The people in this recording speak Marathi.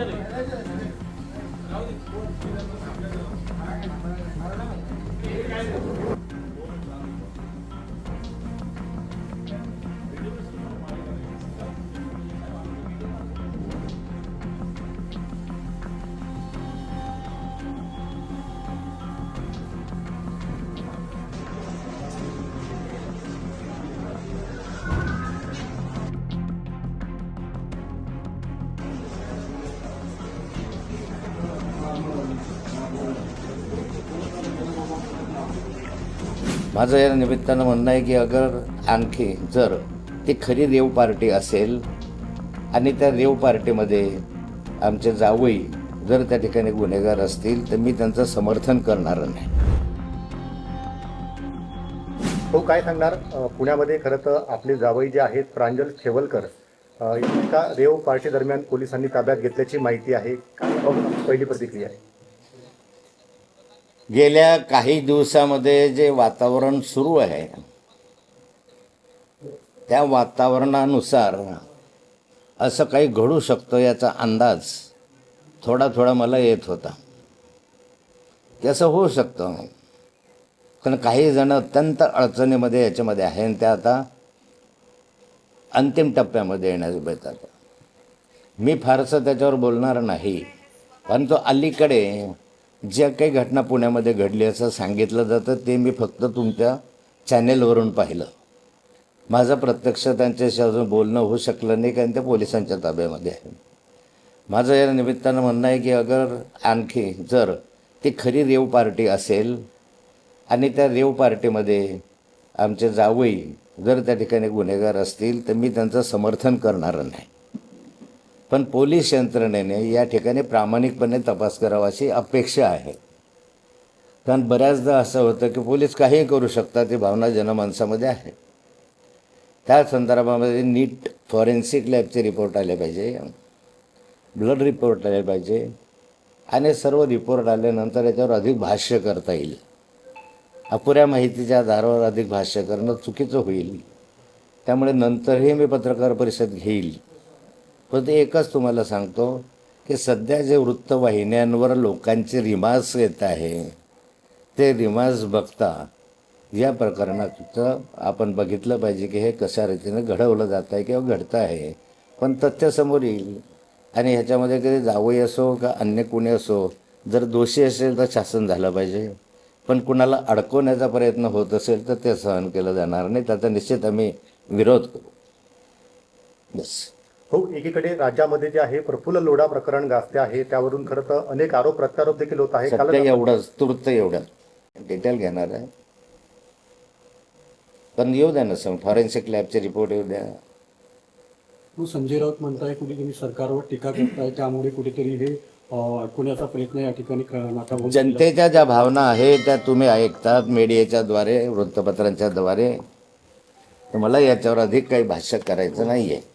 आहे माझं या निमित्तानं म्हणणं आहे की अगर आणखी जर ती खरी रेव पार्टी असेल आणि त्या रेव पार्टीमध्ये आमचे जावई जर त्या ठिकाणी गुन्हेगार असतील तर मी त्यांचं समर्थन करणार नाही. तो काय सांगणार? पुण्यामध्ये खरं तर आपले जावई जे आहेत प्रांजल खेवलकर एका रेव पार्टी दरम्यान पोलिसांनी ताब्यात घेतल्याची माहिती आहे. पहिली प्रतिक्रिया आहे? गेल्या काही दिवसामध्ये जे वातावरण सुरू आहे त्या वातावरणानुसार असं काही घडू शकतं याचा अंदाज थोडा थोडा मला येत होता. तसं असं होऊ शकतं. कारण काही जण अत्यंत अडचणीमध्ये याच्यामध्ये आहे आणि त्या आता अंतिम टप्प्यामध्ये येण्यास बेतात मी फारसं त्याच्यावर बोलणार नाही परंतु अलीकडे ज्या काही घटना पुण्यामध्ये घडली असं सांगितलं जातं ते मी फक्त तुमच्या चॅनेलवरून पाहिलं. माझं प्रत्यक्ष त्यांच्याशी अजून बोलणं होऊ शकलं नाही कारण ते पोलिसांच्या ताब्यामध्ये आहे. माझं या निमित्तानं म्हणणं आहे की अगर आणखी जर ती खरी रेव पार्टी असेल आणि त्या रेव पार्टीमध्ये आमचे जावई जर त्या ठिकाणी गुन्हेगार असतील तर मी त्यांचं समर्थन करणार नाही. पण पोलीस यंत्रणेने या ठिकाणी प्रामाणिकपणे तपास करावा अशी अपेक्षा आहे. कारण बऱ्याचदा असं होतं की पोलीस काहीही करू शकतात ही भावना जनमानसामध्ये आहे. त्या संदर्भामध्ये नीट फॉरेन्सिक लॅबचे रिपोर्ट आले पाहिजे ब्लड रिपोर्ट आले पाहिजे आणि सर्व रिपोर्ट आल्यानंतर याच्यावर अधिक भाष्य करता येईल. अपुऱ्या माहितीच्या आधारावर अधिक भाष्य करणं चुकीचं होईल. त्यामुळे नंतरही मी पत्रकार परिषद घेईल. पण ते एकच तुम्हाला सांगतो की सध्या जे वृत्तवाहिन्यांवर लोकांचे रिमाज येत आहे ते रिमाज बघता या प्रकरणाचं आपण बघितलं पाहिजे की हे कशा रीतीने घडवलं जात आहे किंवा घडतं आहे. पण तथ्य समोर येईल. आणि ह्याच्यामध्ये कधी जावई असो का अन्य कोणी असो जर दोषी असेल तर शासन झालं पाहिजे. पण कुणाला अडकवण्याचा प्रयत्न होत असेल तर ते सहन केलं जाणार नाही. त्याचा निश्चित आम्ही विरोध करू. बस. हो एकीकडे राज्यामध्ये जे आहे प्रफुल्ल लोढा प्रकरण गाजते आहे. त्यावरून खरं तर अनेक आरोप प्रत्यारोप देखील होत आहे एवढंच तूर्त एवढं. डिटेल घेणार आहे. पण येऊ द्या ना सर फॉरेन्सिक लॅबचे रिपोर्ट येऊ द्या. मग संजय राऊत म्हणताय कुठे तुम्ही सरकारवर टीका करताय. त्यामुळे कुठेतरी हे अं, अडकवण्याचा प्रयत्न या ठिकाणी जनतेच्या ज्या भावना आहेत त्या तुम्ही ऐकतात मीडियाच्या द्वारे वृत्तपत्रांच्या द्वारे. तर मला याच्यावर अधिक काही भाष्य करायचं नाही आहे